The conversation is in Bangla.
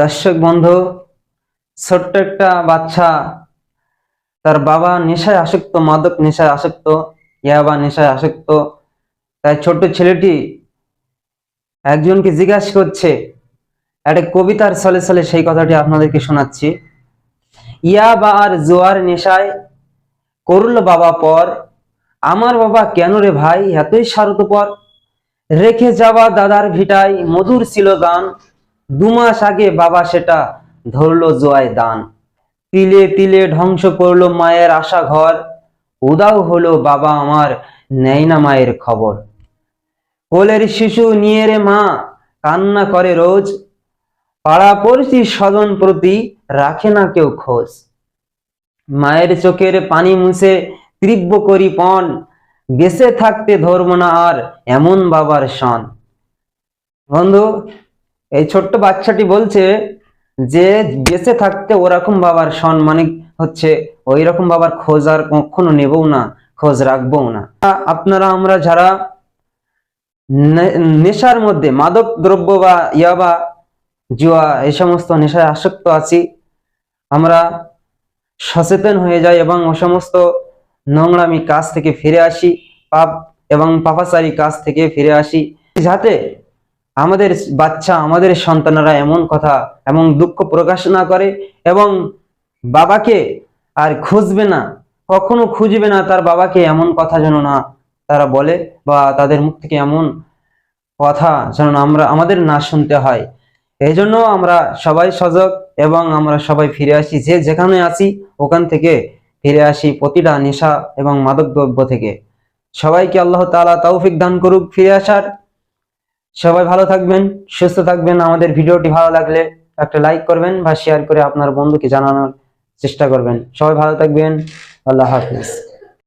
দর্শক বন্ধু, ছোট্ট একটা বাচ্চা, তার বাবা নেশায় আসক্ত, মাদক নেশায় আসক্ত, ইয়াবা নেশায় আসক্ত, তাই ছোট্ট ছেলেটি একজনকে জিজ্ঞাসা করছে, একটা কবিতার ছলে ছলে সেই কথাটি আপনাদেরকে শোনাচ্ছি। ইয়াবা আর জোয়ার নেশায় করল বাবা পর, আমার বাবা কেন রে ভাই, এতই স্বার্থপর? রেখে যাওয়া দাদার ভিটায় মধুর ছিল গান দু মাস আগে বাবা সেটা ধরলো জোয়ায় দান। তিলে তিলে ধ্বংস করল মায়ের আশা ঘর। উদাও হলো বাবা আমার, নেয় না মায়ের খবর। কোলের শিশু নিয়ে রে মা, কান্না করে রোজ। পাড়া পড়ছি স্বজন প্রতি রাখে না কেউ খোঁজ। মায়ের চোখের পানি মুছে তীব্র করি পণ। বেঁচে থাকতে ধর্ম না আর এমন বাবার সন বন্ধু এই ছোট্ট বাচ্চাটি বলছে যে বেঁচে থাকতে ওরকম বাবার সন মানে হচ্ছে ওই রকম বাবার খোঁজ আর কখনো নেবও না, খোঁজ রাখব না। আপনারা আমরা যারা নেশার মধ্যে মাদক দ্রব্য বা ইয়াবা জুয়া এই সমস্ত নেশায় আসক্ত আছি, আমরা সচেতন হয়ে যাই এবং ও সমস্ত নোংরামি কাজ থেকে ফিরে আসি, পাপ এবং পাপাচারী কাজ থেকে ফিরে আসি। যাতে আমাদের বাচ্চা, আমাদের সন্তানেরা এমন কথা এমন দুঃখ প্রকাশ না করে এবং বাবাকে আর খুঁজবে না, কখনো খুঁজবে না তার বাবাকে এমন কথা যেন না তারা বলে বা তাদের মুখ থেকে এমন কথা যেন আমরা, আমাদের না শুনতে হয়। এই জন্য আমরা সবাই সজাগ এবং আমরা সবাই ফিরে আসি, যে যেখানে আছি ওখান থেকে ফিরে আসি প্রতিটা নেশা এবং মাদক দ্রব্য থেকে। সবাইকে আল্লাহ তাআলা তৌফিক দান করুক, ফিরে আসার সবাই ভালো থাকবেন, সুস্থ থাকবেন। আমাদের ভিডিওটি ভালো লাগলে একটা লাইক করবেন বা শেয়ার করে আপনার বন্ধুকে জানানোর চেষ্টা করবেন। সবাই ভালো থাকবেন। আল্লাহ হাফিজ।